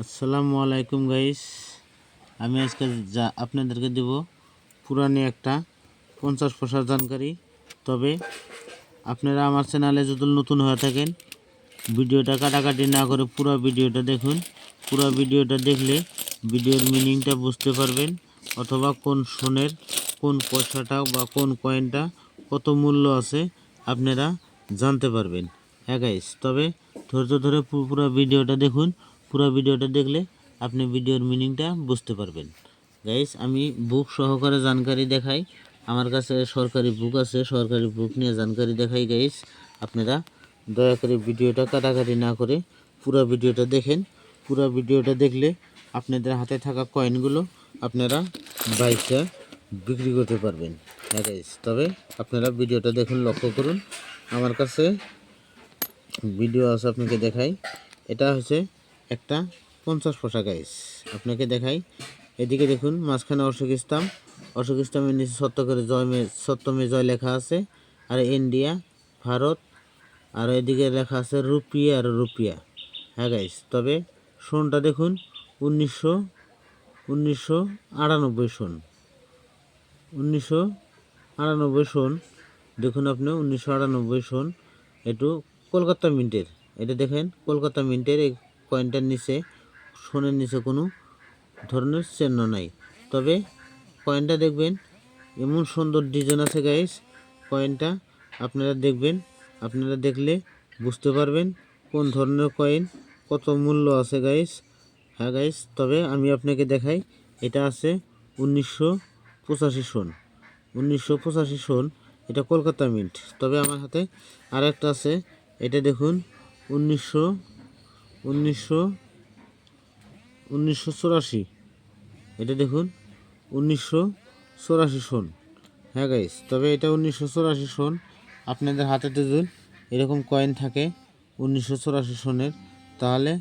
আসসালামু আলাইকুম গাইস। আমি আজকে যা আপনাদেরকে দেব পুরানি একটা পঞ্চাশ পয়সার জানকারি তবে আপনারা আমার চ্যানেলে যদি নতুন হয়ে থাকেন, ভিডিওটা কাটাকাটি না করে পুরো ভিডিওটা দেখুন। পুরো ভিডিওটা দেখলে ভিডিওর মিনিংটা বুঝতে পারবেন অথবা কোন সোনের, কোন পয়সাটা বা কোন কয়েনটা কত মূল্য আছে আপনারা জানতে পারবেন। হ্যাঁ গাইস তবে ধৈর্য ধরে পুরো ভিডিওটা দেখুন। পুরো ভিডিওটা দেখলে আপনি ভিডিওর মিনিংটা বুঝতে পারবেন। গাইস আমি বুক সহকারে জানকারি দেখাই। আমার কাছে সরকারি বুক আছে, সরকারি বুক নিয়ে জানকারি দেখাই গাইস আপনারা দয়া করে ভিডিওটা কাটাকাটি না করে পুরো ভিডিওটা দেখেন। পুরো ভিডিওটা দেখলে আপনাদের হাতে থাকা কয়েনগুলো আপনারা বাইকটা বিক্রি করতে পারবেন। হ্যাঁ গাইস তবে আপনারা ভিডিওটা দেখুন, লক্ষ্য করুন। আমার কাছে ভিডিও আছে আপনাকে দেখাই। এটা হচ্ছে একটা পঞ্চাশ পোশাক গাইস আপনাকে দেখাই। এদিকে দেখুন, মাঝখানে অশোক ইসলাম অশোক ইসলামের নিচে সত্য করে জয় মে সত্যমে জয় লেখা আছে। আর ইন্ডিয়া, ভারত, আর এদিকে লেখা আছে রুপিয়া আর রুপিয়া। হ্যাঁ গাইস তবে সনটা দেখুন, উনিশশো উনিশশো আটানব্বই সন। উনিশশো আটানব্বই সন। দেখুন আপনি, উনিশশো আটানব্বই সন। একটু কলকাতা মিন্টের, এটা দেখেন, কলকাতা মিন্টের এই কয়েনটার নিচে, সোনের নিচে কোনো ধরনের চিহ্ন নাই। তবে কয়েনটা দেখবেন, এমন সুন্দর ডিজাইন আছে গাইস কয়েনটা আপনারা দেখবেন, আপনারা দেখলে বুঝতে পারবেন কোন ধরনের কয়েন কত মূল্য আছে গাইস হ্যাঁ গাইস তবে আমি আপনাকে দেখাই, এটা আছে উনিশশো পঁচাশি সন। উনিশশো পঁচাশি সন, এটা কলকাতা মিন্ট। তবে আমার হাতে আর একটা আছে এটা দেখুন, উনিশশো উনিশশো উনিশশো চুরাশি। এটা দেখুন, উনিশশো চুরাশি সন। হ্যাঁ গাইস তবে এটা উনিশশো চুরাশি সন। আপনাদের হাতে যদি এরকম কয়েন থাকে উনিশশো চুরাশি সনের। তাহলে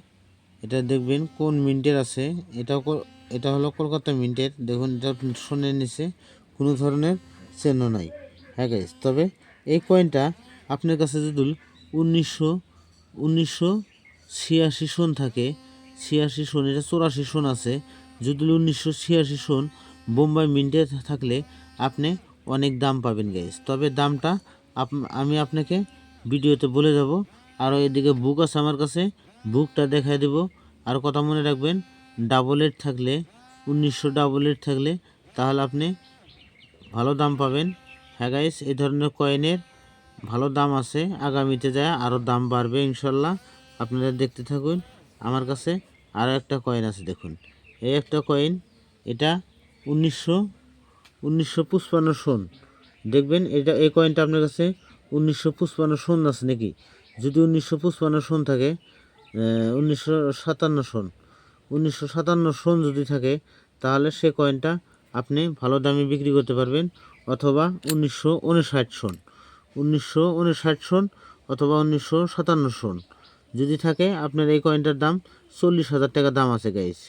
এটা দেখবেন কোন মিন্টের আছে? এটাও কো- এটা হলো কলকাতা মিন্টের দেখুন, এটা সোনের নিচে কোনো ধরনের চিহ্ন নাই। হ্যাঁ গাইস তবে এই কয়েনটা আপনার কাছে যদি উনিশশো উনিশশো ছিয়াশি সন থাকে। ছিয়াশি সন, এটা চৌরাশি সন আছে। যদি উনিশশো ছিয়াশি সন বোম্বাই মিন্টে থাকলে আপনি অনেক দাম পাবেন গাইস তবে দামটা আমি আপনাকে ভিডিওতে বলে যাব আর এদিকে বুক আছে আমার কাছে। বুকটা দেখায় দেব। আর কথা মনে রাখবেন ডাবল এইট থাকলে, উনিশশো ডাবল এইট থাকলে তাহলে আপনি ভালো দাম পাবেন। হ্যাঁ গাইস এই ধরনের কয়েনের ভালো দাম আছে, আগামীতে যায় আরও দাম বাড়বে ইনশাল্লাহ। আপনারা দেখতে থাকুন, আমার কাছে আরও একটা কয়েন আছে, দেখুন। এই একটা কয়েন এটা উনিশশো উনিশশো পঁচপান্ন সোন। দেখবেন, এটা, এই কয়েনটা আপনার কাছে উনিশশো পঁচপান্ন সোন আছে নাকি? যদি উনিশশো পঁচপান্ন সোন থাকে উনিশশো সাতান্ন সোন। উনিশশো সাতান্ন সোন যদি থাকে, তাহলে সে কয়েনটা আপনি ভালো দামে বিক্রি করতে পারবেন, অথবা উনিশশো উনষাট সন। উনিশশো উনষাট সন অথবা উনিশশো সাতান্ন সন। যদি থাকে, আপনার এই কয়েনটার দাম চল্লিশ হাজার টাকা দাম আছে গাইস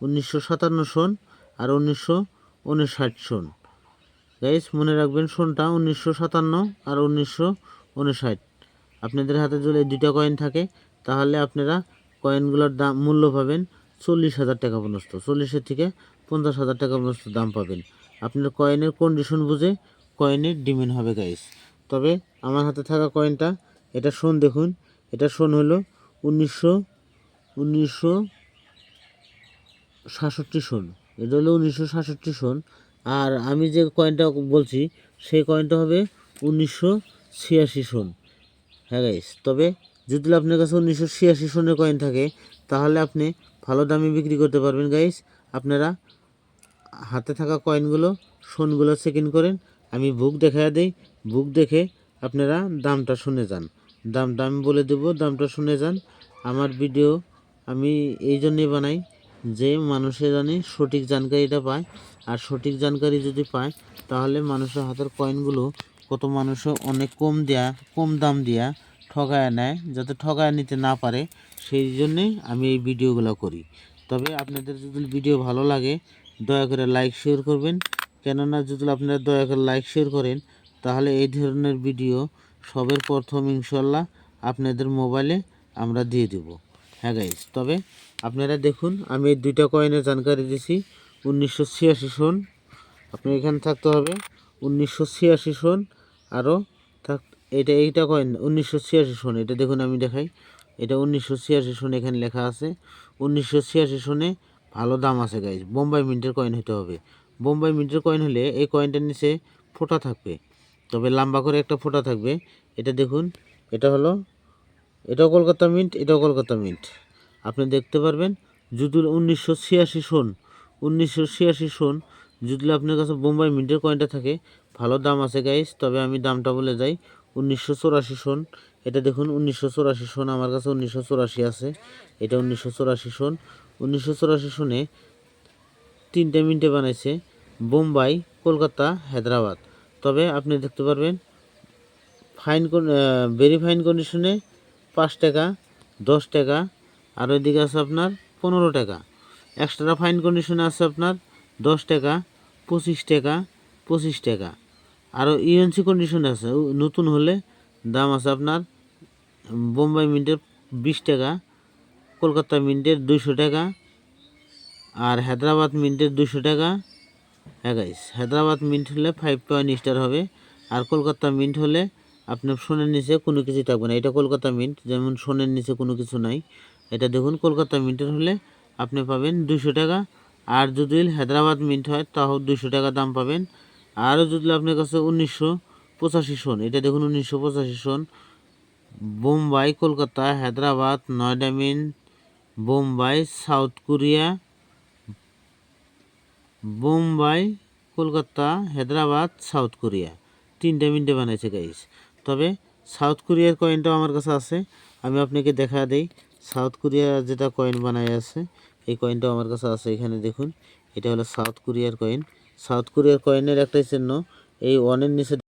উনিশশো সাতান্ন সন আর উনিশশো উনষাট সন। গাইস মনে রাখবেন সনটা উনিশশো সাতান্ন আর উনিশশো উনষাট। আপনাদের হাতে যদি দুইটা কয়েন থাকে, তাহলে আপনারা কয়েনগুলোর দাম মূল্য পাবেন চল্লিশ হাজার টাকা পর্যন্ত চল্লিশের থেকে পঞ্চাশ হাজার টাকা পর্যন্ত দাম পাবেন। আপনার কয়েনের কন্ডিশন বুঝে কয়েনের ডিমান্ড হবে গাইস তবে আমার হাতে থাকা কয়েনটা এটা শোন দেখুন, এটা শোন হলো উনিশশো উনিশশো সাতষট্টি সন। এটা হলো উনিশশো সাতষট্টি সন। আর আমি যে কয়েনটা বলছি, সেই কয়েনটা হবে উনিশশো ছিয়াশি সন। হ্যাঁ গাইস তবে যদি আপনার কাছে উনিশশো ছিয়াশি সনের কয়েন থাকে, তাহলে আপনি ভালো দামে বিক্রি করতে পারবেন গাইস আপনারা হাতে থাকা কয়েনগুলো সোনগুলো চেক ইন করেন। আমি বুক দেখা দিই। বুক দেখে আপনারা দামটা শুনে যান। দামটা আমি বলে দেবো, দামটা শুনে যান। আমার ভিডিও আমি এই জন্যই বানাই যে মানুষে জানি সঠিক জানকারিটা পায়। আর সঠিক জানকারি যদি পায়, তাহলে মানুষের হাতের কয়েনগুলো কত মানুষও অনেক কম দেয়া, কম দাম দিয়া ঠকায় নেয়, যাতে ঠকায় নিতে না পারে। সেই জন্যেই আমি এই ভিডিওগুলো করি। তবে আপনাদের যদি ভিডিও ভালো লাগে, দয়া করে লাইক শেয়ার করবেন। কেননা যদি আপনারা দয়া করে লাইক শেয়ার করেন, তাহলে এই ধরনের ভিডিও সবের প্রথম ইনশাল্লাহ আপনাদের মোবাইলে আমরা দিয়ে দিব। হ্যাঁ গাইস তবে আপনারা দেখুন, আমি এই দুইটা কয়েনের জানকারি দিছি, উনিশশো ছিয়াশি সন। আপনার এখানে থাকতে হবে উনিশশো ছিয়াশি সন আরও থাক, এটা এইটা কয়েন উনিশশো ছিয়াশি সন। এটা দেখুন, আমি দেখাই, এটা উনিশশো ছিয়াশি সন এখানে লেখা আছে। উনিশশো ছিয়াশি সনে ভালো দাম আছে গাইজ বোম্বাই মিন্টের কয়েন হতে হবে। বোম্বাই মিন্টের কয়েন হলে এই কয়েনটার নিচে ফোঁটা থাকবে। তবে লম্বা করে একটা ফোঁটা থাকবে। এটা দেখুন, এটা হলো, এটাও কলকাতা মিন্ট, এটাও কলকাতা মিন্ট। আপনি দেখতে পারবেন যদি উনিশশো ছিয়াশি সন। উনিশশো ছিয়াশি সন যদি আপনার কাছে বোম্বাই মিন্টের কয়েনটা থাকে। ভালো দাম আছে গাইস তবে আমি দামটা বলে যাই। উনিশশো চৌরাশি সন। এটা দেখুন, উনিশশো চৌরাশি সন, আমার কাছে উনিশশো চৌরাশি আছে। এটা উনিশশো চৌরাশি সন। উনিশশো চৌরাশি সনে তিনটে মিনিটে বানাইছে। বোম্বাই, কলকাতা, হায়দ্রাবাদ। তবে আপনি দেখতে পারবেন ফাইন ভেরি ফাইন কন্ডিশনে পাঁচ টাকা, দশ টাকা, আর ওইদিকে আছে আপনার পনেরো টাকা। এক্সট্রা ফাইন কন্ডিশনে আছে আপনার দশ টাকা, পঁচিশ টাকা পঁচিশ টাকা। আরও ইউএনসি কন্ডিশনে আছে নতুন হলে দাম আছে আপনার বোম্বাই মিন্টের বিশ টাকা, কলকাতা মিন্টের দুইশো টাকা, আর হায়দ্রাবাদ মিন্টের দুশো টাকা হ্যাঁ গাইস হায়দ্রাবাদ মিন্ট হলে ফাইভ পয়েন্ট স্টার হবে। আর কলকাতা মিন্ট হলে আপনার সোনের নিচে কোনো কিছু থাকবে না। এটা কলকাতা মিন্ট যেমন সোনের নিচে কোনো কিছু নাই। এটা দেখুন, কলকাতা মিন্টের হলে আপনি পাবেন দুশো টাকা। আর যদি হায়দ্রাবাদ মিন্ট হয়, তাও দুশো টাকা দাম পাবেন। আরও যদি আপনার কাছে উনিশশো পঁচাশি সন, এটা দেখুন উনিশশো পঁচাশি সন। Bombay, Kolkata, Hyderabad, Noida mint Bombay, South Korea Bombay Kolkata, Hyderabad, South Korea. তিনটে মিনটে বানাইছে গাইস তবে সাউথ কোরিয়ার কয়েনটাও আমার কাছে আছে। আমি আপনাকে দেখা দেই। সাউথ কোরিয়া যেটা কয়েন বানায় আছে, এই কয়েনটাও আমার কাছে আছে। এখানে দেখুন, এটা হলো সাউথ কোরিয়ার কয়েন সাউথ কোরিয়ার কয়েনের একটাই চিহ্ন, এই ওয়ানের নিচে